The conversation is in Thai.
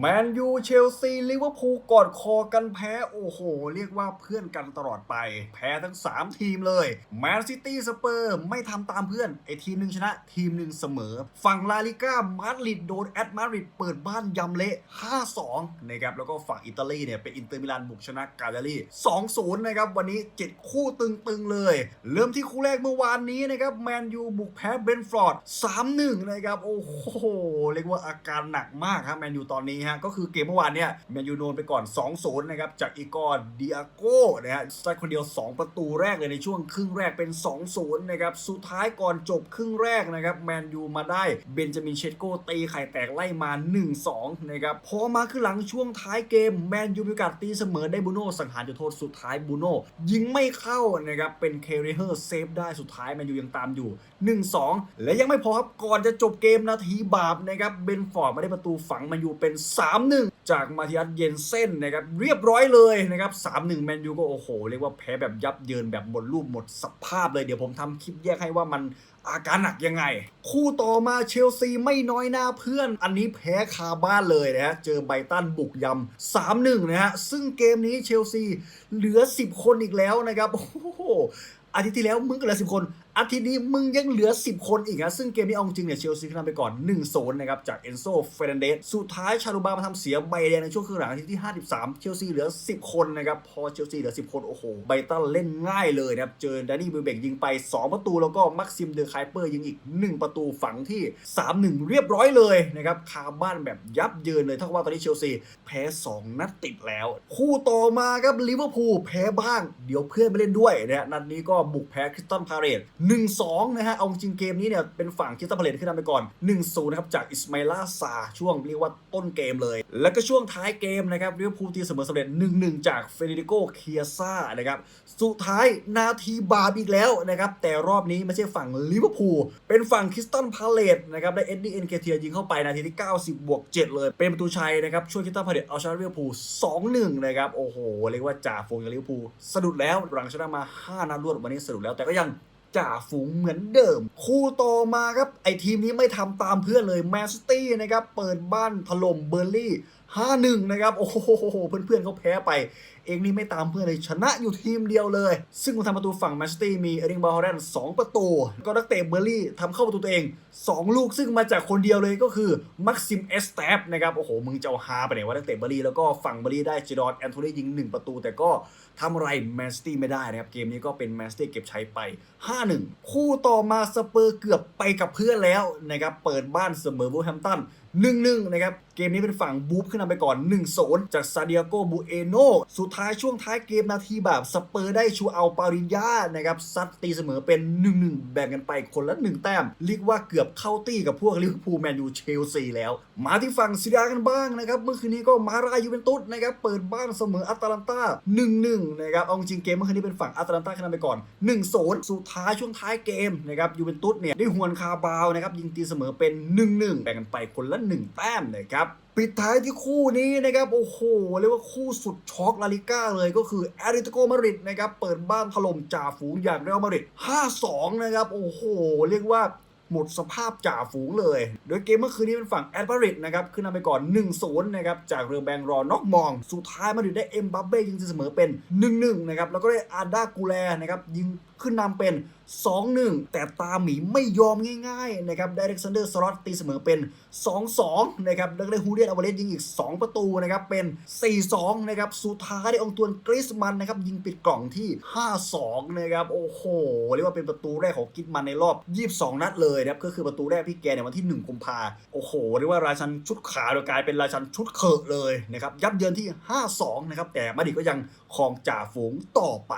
แมนยูเชลซีลิเวอร์พูลกอดคอกันแพ้ โอ้โห เรียกว่าเพื่อนกันตลอดไป แพ้ทั้ง 3 ทีมเลยแมนซิตี้สเปอร์ไม่ทำตามเพื่อน ไอทีมหนึ่งชนะ ทีมหนึ่งเสมอ ฝั่งลาลิก้ามาดริดโดนแอตมาดริดเปิดบ้านยำเละ 5-2 นะครับ แล้วก็ฝั่งอิตาลีเนี่ย เป็นอินเตอร์มิลานบุกชนะกาเดลี่2-0 นะครับ วันนี้ 7 คู่ตึงๆเลย เริ่มที่คู่แรกเมื่อวานนี้นะครับแมนยูบุกแพ้เบนฟอร์ด3-1 นะครับ โอ้โห เรียกว่าอาการหนักมากครับแมนยูตอนนี้ฮะก็คือเกมเมื่อวานเนี่ยแมนยูโดนไปก่อน 2-0 นะครับ จากอีกอร์ดิอาโก้นะฮะใส่คนเดียว 2 ประตูแรกเลยในช่วงครึ่งแรกเป็น 2-0 นะครับ สุดท้ายก่อนจบครึ่งแรกนะครับแมนยูมาได้เบนจามินเชตโกตีไข่แตกไล่มา 1-2 นะครับพอมาคือหลังช่วงท้ายเกมแมนยูมีโอกาสตีเสมอได้บูโน่สังหารจุดโทษสุดท้ายบูโน่ยิงไม่เข้านะครับเป็นเคเรเฮอร์เซฟได้สุดท้ายแมนยูยังตามอยู่ 1-2 และยังไม่พอครับก่อนจะจบเกมนาทีบาปนะครับเบนฟอร์ดมาได้ประตูฝังแมนยูเป็น3-1 จากมาธิอัสเยนเซ่นนะครับเรียบร้อยเลยนะครับ 3-1 แมนยูก็โอ้โห เรียกว่าแพ้แบบยับเยินแบบหมดรูปหมดสภาพเลยเดี๋ยวผมทำคลิปแยกให้ว่ามันอาการหนักยังไง คู่ต่อมาเชลซีไม่น้อยหน้าเพื่อน อันนี้แพ้คาบ้านเลยนะฮะ เจอไบตันบุกยำ3-1นะฮะ ซึ่งเกมนี้เชลซีเหลือ 10 คนอีกแล้วนะครับ โอ้โหอาทิตย์ที่แล้วมึงก็เหลือ10คน อาทิตย์นี้มึงยังเหลือ 10 คนอีกนะซึ่งเกมนี้เอาจริงเนี่ยเชลซีนำไปก่อน1-0นะครับจากเอนโซเฟรนเดสสุดท้ายชาลูบามาทำเสียใบแดงในช่วงครึ่งหลังนาทีที่ 53 เชลซีเหลือ 10 คนนะครับพอเชลซีเหลือ 10 คนโอ้โหไบตันเล่นง่ายเลยนะครับเจอแดนนี่เบลเบกยิงไป 2 ประตูแล้วก็มักซิมเดอร์ไคเปอร์ยิงอีก 1 ประตูฝังที่ 3-1 เรียบร้อยเลยนะครับคาบ้านแบบยับเยินเลยเท่าว่าตอนนี้เชลซีแพ้ 2 นัดติดแล้ว คู่ต่อมาครับลิเวอร์พูลแพ้บ้าง เดี๋ยวเพื่อนไม่เล่นด้วยนะฮะนัดนี้ก็บุกแพ้คริสตันพาเรต1-2 นะฮะ เอาจริงเกมนี้เนี่ยเป็นฝั่งคิสตันพาเรตขึ้นนำไปก่อน 1-0 นะครับ จากอิสมาอิลาซาช่วงเรียกว่าต้นเกมเลย แล้วก็ช่วงท้ายเกมนะครับลิเวอร์พูลตีเสมอสำเร็จ 1-1 จากเฟเดริโกเคียซ่านะครับ สุดท้ายนาทีบาปอีกแล้วนะครับ แต่รอบนี้ไม่ใช่ฝั่งลิเวอร์พูลเป็นฝั่งคิสตันพาเลตนะครับ ได้เอ็ดดี้เอ็นเคเทียยิงเข้าไปนาทีที่ 90 บวก 7 เลย เป็นประตูชัยนะครับ ช่วยคิสตันพาเลตเอาชนะลิเวอร์พูล 2-1 นะครับ โอ้โห เรียกว่าจ่าฝูงลิเวอร์พูลสะดุดแล้วหลังชนะมา 5นัดรวดวันนี้สะดุดแล้วแต่ก็ยัง จ่าฝูงเหมือนเดิม คู่ต่อมาครับ ไอทีมนี้ไม่ทำตามเพื่อนเลยแมนซิตี้นะครับ เปิดบ้านถล่มเบอร์ลี่5-1 นะครับ โอ้โห เพื่อนๆเขาแพ้ไป เองนี่ไม่ตามเพื่อนเลยชนะอยู่ทีมเดียวเลย ซึ่งคนทำประตูฝั่งแมนซิตี้มีเอริงบาฮอร์แรนสองประตู ก็นักเตะเบอร์ลี่ทำเข้าประตูตัวเอง 2 ลูกซึ่งมาจากคนเดียวเลยก็คือมักซิมเอสแตฟนะครับ โอ้โห มึงจะเอาฮาไปไหนวะนักเตะเบอร์ลี่แล้วก็ฝั่งเบอร์ลี่ได้เจดอนแอนโทนียิง 1 ประตู แต่ก็ทำอะไรแมนซิตี้ไม่ได้นะครับ เกมนี้ก็เป็นแมนซิตี้เก็บใช้ไป 5-1 คู่ต่อมาสเปอร์เกือบไปกับเพื่อนแล้วนะครับ เปิดบ้านเสมอวูแฮมป์ตัน 1-1นะครับเกมนี้เป็นฝั่งบูฟขึ้นนำไปก่อน 1-0 จากซาเดียโกบูเอโนสุดท้ายช่วงท้ายเกมนาทีแบบสเปอร์ได้ชูเอาปาริญญานะครับซัดตีเสมอเป็น 1-1 แบ่งกันไปคนละ 1 แต้มเรียกว่าเกือบเข้าตี้กับพวกลิเวอร์พูลแมนยูเชลซีแล้ว มาที่ฝั่งซีดากันบ้างนะครับเมื่อคืนนี้ก็มารายูเวนตุสนะครับเปิดบ้านเสมออัตแลนตา1-1นะครับเอาจริงเกมเมื่อคืนนี้เป็นฝั่งอัตแลนตาขึ้นนำไปก่อน 1-0 สุดท้ายช่วงท้ายเกมนะครับยูเวนตุสเนี่ยได้หวนคาบาวนะครับยิงตีเสมอเป็น 1-1 แบ่งกันไปคนละ1 แต้มนะครับปิดท้ายที่คู่นี้นะครับโอ้โหเรียกว่าคู่สุดช็อกลาลิก้าเลยก็คือแอริโตโกมาริดนะครับเปิดบ้านถล่มจ่าฝูงอย่างเรอัลมาริด5-2 นะครับโอ้โห เรียกว่าหมดสภาพจ่าฝูงเลย โดยเกมเมื่อคืนนี้เป็นฝั่งแอดมาริดนะครับ ขึ้นนำไปก่อน 1-0 นะครับ จากเรือแบงรอนอกมอง สุดท้ายมาดริดได้เอ็มบัปเป้ยิงเสมอเป็น 1-1 นะครับ แล้วก็ได้อาร์ดากูแลนะครับ ยิงขึ้นนำเป็น 2-1 แต่ตาหมีไม่ยอมง่ายๆนะครับได้เล็กซานเดอร์สล็อตตีเสมอเป็น 2-2 นะครับแล้วก็ได้ฮูเรียนอเวเลสยิงอีก 2 ประตูนะครับเป็น 4-2 นะครับสุดท้ายได้องตวนกริสมันนะครับยิงปิดกล่องที่ 5-2 นะครับโอ้โหเรียกว่าเป็นประตูแรกของกิสมันในรอบ 22 นัดเลยนะครับก็คือประตูแรกพี่แกในวันที่ 1 กุมภาโอ้โหเรียกว่าราชันชุดขาวกลายเป็นราชันชุดเขอะเลยนะครับยับเยินที่ 5-2 นะครับแต่มาดิก็ยังครองจ่าฝูงต่อไป